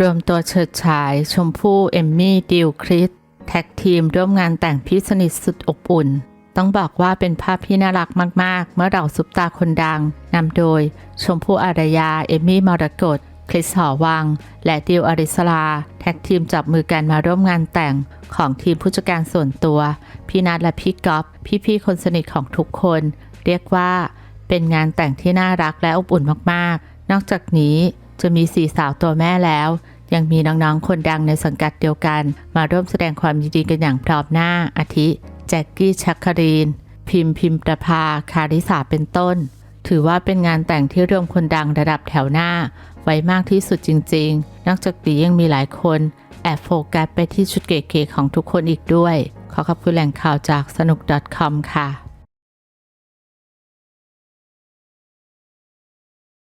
รวมตัวเฉิดฉายชมพู่เอมมี่ดิวคริสแท็กทีมร่วมงานแต่งพี่สนิทสุดอบอุ่น ต้องบอกว่าเป็นภาพที่น่ารักมาก ๆ เมื่อเราซุปตาคนดังนำโดยชมพู่อารยา เอมมี่มรกตคริสหอวัง และดิวอริสลา แท็กทีมจับมือกันมาร่วมงานแต่งของทีมผู้จัดการส่วนตัว พี่นัทและพี่ก๊อฟพี่ ๆ คนสนิทของทุกคน เรียกว่าเป็นงานแต่งที่น่ารักและอบอุ่นมาก ๆ นอกจากนี้ จะมีสี่สาวตัวแม่แล้ว ยังมีน้องๆ คนดังในสังกัดเดียวกัน มาร่วมแสดงความยินดีกันอย่างพร้อมหน้า อาทิ แจ็คกี้ชักคารีน พิมพ์พิมประภา คาริสาเป็นต้น ถือว่าเป็นงานแต่งที่รวมคนดังระดับแถวหน้า ไว้มากที่สุดจริงๆ นอกจากนี้ยังมีหลายคนแอบโฟกัสไปที่ชุดเก๋ๆของทุกคนอีกด้วย ขอขอบคุณแหล่งข่าวจากสนุก .com ค่ะ